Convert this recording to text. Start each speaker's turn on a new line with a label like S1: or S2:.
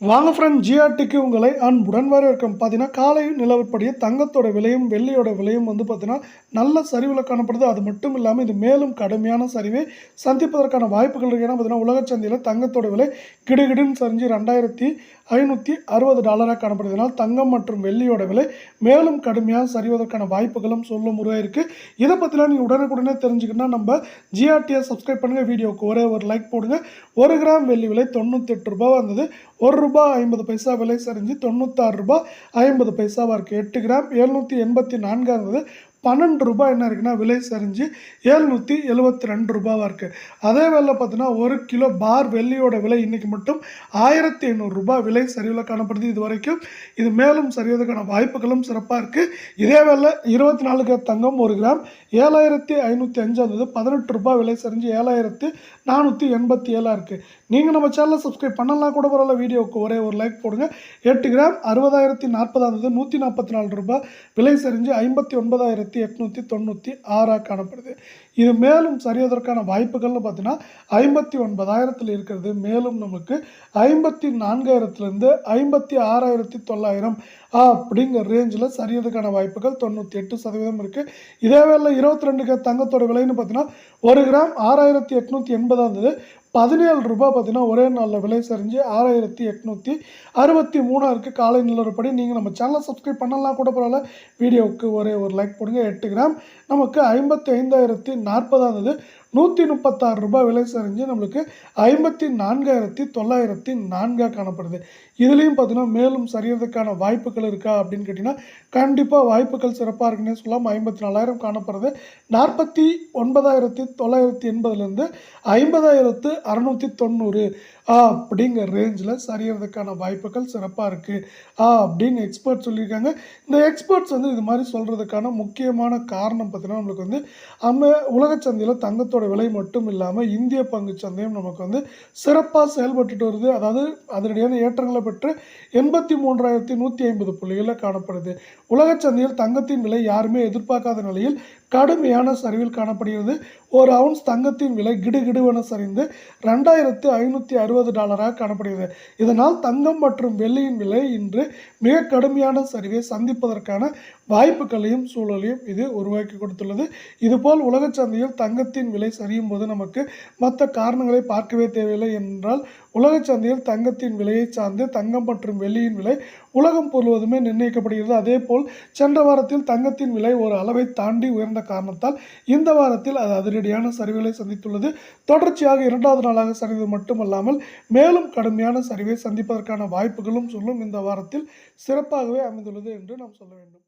S1: வாங்க ஃப்ரெண்ட் ஜிஆர்டிக்கு உங்களை அன்புடன் வரவேற்கும். பார்த்தீங்கன்னா காலை நிலவரப்படியே தங்கத்தோட விலையும் வெள்ளியோட விலையும் வந்து பார்த்தீங்கன்னா நல்ல சரிவில் காணப்படுது. அது மட்டும் இல்லாமல் இது மேலும் கடுமையான சரிவை சந்திப்பதற்கான வாய்ப்புகள் இருக்கு. ஏன்னா பார்த்தீங்கன்னா உலக சந்தையில் தங்கத்தோட விலை கிடுகிடுன்னு சரிஞ்சு ரெண்டாயிரத்தி ஐநூற்றி அறுபது டாலராக காணப்படுறதுனால தங்கம் மற்றும் வெள்ளியோட விலை மேலும் கடுமையாக சரிவதற்கான வாய்ப்புகளும் சொல்லும் முறையாக இருக்குது இதை பற்றிலாம் நீங்கள் உடனுக்குடனே தெரிஞ்சுக்கணும்னா நம்ம ஜிஆர்டியை சப்ஸ்கிரைப் பண்ணுங்கள் வீடியோவுக்கு ஒரே ஒரு லைக் போடுங்க. ஒரு கிராம் வெள்ளி விலை தொண்ணூற்றி எட்டு ரூபாய் வந்தது. ஒரு ரூபாய் ஐம்பது பைசா விலை சரிஞ்சு தொண்ணூத்தாறு ரூபாய் ஐம்பது பைசாவாக இருக்குது. எட்டு கிராம் எழுநூற்றி எண்பத்தி நான்காக இருந்தது பன்னெண்டு ரூபாய் என்ன இருக்குன்னா விலை சரிஞ்சு ஏழ்நூற்றி எழுபத்தி ரெண்டு ரூபாவாக இருக்குது அதே வேலை பார்த்தீங்கன்னா ஒரு கிலோ பார் வெள்ளியோட விலை இன்றைக்கி மட்டும் ஆயிரத்தி ஐநூறுரூபா விலை சரிவில் காணப்படுது இது வரைக்கும். இது மேலும் சரிவதற்கான வாய்ப்புகளும் சிறப்பாக இருக்குது இதே வேலை இருபத்தி நாலு கிராம் தங்கம் ஒரு கிராம் ஏழாயிரத்தி ஐநூற்றி அஞ்சு வந்தது பதினெட்டு ரூபாய் விலை சரிஞ்சு ஏழாயிரத்து நானூற்றி எண்பத்தி ஏழாக இருக்குது நீங்கள் நம்ம சேனலை சப்ஸ்கிரைப் பண்ணலாம் கூட பரவாயில்ல வீடியோவுக்கு ஒரே ஒரு லைக் போடுங்க. எட்டு கிராம் அறுபதாயிரத்தி நாற்பதாக இருந்தது நூற்றி நாற்பத்தி நாலு ரூபாய் விலை சரிஞ்சு ஐம்பத்தி ஒன்பதாயிரத்தி எட்நூற்றி தொண்ணூற்றி ஆறாக காணப்படுது. இது மேலும் சரிவதற்கான வாய்ப்புகள்னு பார்த்தீங்கன்னா ஐம்பத்தி ஒன்பதாயிரத்தில் இருக்கிறது. மேலும் நமக்கு ஐம்பத்தி நான்காயிரத்துலேருந்து ஐம்பத்தி ஆறாயிரத்தி தொள்ளாயிரம் அப்படிங்கிற ரேஞ்சில் சரியதுக்கான வாய்ப்புகள் தொண்ணூற்றி எட்டு சதவீதம் இருக்குது இதே வேலை இருபத்தி ரெண்டுக்கு தங்கத்தோட விலைன்னு பார்த்தீங்கன்னா ஒரு கிராம் ஆறாயிரத்தி எட்நூற்றி எண்பதாக இருந்தது பதினேழு ரூபாய் பார்த்தீங்கன்னா ஒரே நாளில் விலை சரிஞ்சு ஆறாயிரத்தி எட்நூற்றி அறுபத்தி மூணாக இருக்குது காலை நிலவரப்படி நீங்கள் நம்ம சேனலை சப்ஸ்கிரைப் பண்ணலாம். கூட பரவாயில்ல. வீடியோவுக்கு ஒரே ஒரு லைக் போடுங்க. எட்டு கிராம் நமக்கு ஐம்பத்தி ஐந்தாயிரத்தி நாற்பதாக இருந்தது நூற்றி முப்பத்தாறு ரூபாய் விலை சரிஞ்சு நம்மளுக்கு ஐம்பத்தி நான்காயிரத்தி தொள்ளாயிரத்தி நான்காக காணப்படுது. இதுலேயும் பார்த்தீங்கன்னா மேலும் சரியறதுக்கான வாய்ப்புகள் இருக்கா அப்படின்னு கேட்டிங்கன்னா கண்டிப்பாக வாய்ப்புகள் சிறப்பாக இருக்குன்னே சொல்லலாம். ஐம்பத்தி நாலாயிரம் காணப்படுறது நாற்பத்தி ஒன்பதாயிரத்தி தொள்ளாயிரத்தி எண்பதுலேருந்து ஐம்பதாயிரத்து அறநூற்றி தொண்ணூறு அப்படிங்கிற ரேஞ்சில் சரியறதுக்கான வாய்ப்புகள் சிறப்பாக இருக்குது அப்படின்னு எக்ஸ்பர்ட் சொல்லியிருக்காங்க. இந்த எக்ஸ்பர்ட்ஸ் வந்து இது மாதிரி சொல்கிறதுக்கான முக்கியமான காரணம் பார்த்தீங்கன்னா நம்மளுக்கு வந்து நம்ம உலக சந்தையில் தங்கத்தோட விலை மட்டும் இல்லாமல் இந்திய பங்கு சந்தையும் நமக்கு வந்து சிறப்பாக செயல்பட்டுட்டு வருது. அதாவது அதனடியான ஏற்றங்களை பெற்று எண்பத்தி மூன்றாயிரத்தி நூற்றி ஐம்பது புள்ளிகளில் காணப்படுது. உலக சந்தையில் தங்கத்தின் விலை யாருமே எதிர்பார்க்காத நிலையில் கடுமையான சரிவில் காணப்படுகிறது. ஒரு அவுன்ஸ் தங்கத்தின் விலை கிடுகிடுவென சரிந்து ரெண்டாயிரத்து ஐநூற்றி அறுபது டாலராக காணப்படுகிறது. இதனால் தங்கம் மற்றும் வெள்ளியின் விலை இன்று மிக கடுமையான சரிவை சந்திப்பதற்கான வாய்ப்புகளையும் சூழலையும் இது உருவாக்கி கொடுத்துள்ளது. இதுபோல் உலகச் சந்தையில் தங்கத்தின் விலை சரியும் போது நமக்கு மற்ற காரணங்களை பார்க்கவே தேவையில்லை என்றால் உலகச் சந்தையில் தங்கத்தின் விலையை சார்ந்து தங்கம் மற்றும் வெள்ளியின் விலை உலகம் முழுவதுமே நிர்ணயிக்கப்படுகிறது. அதே போல் சென்ற வாரத்தில் தங்கத்தின் விலை ஒரு அளவை தாண்டி உயர்ந்த காரணத்தால் இந்த வாரத்தில் அது அதிரடியான சரிவுகளை சந்தித்துள்ளது. தொடர்ச்சியாக இரண்டாவது நாளாக சரிந்தது மட்டுமல்லாமல் மேலும் கடுமையான சரிவை சந்திப்பதற்கான வாய்ப்புகளும் சொல்லும் இந்த வாரத்தில் சிறப்பாகவே அமைந்துள்ளது என்று நாம் சொல்ல வேண்டும்.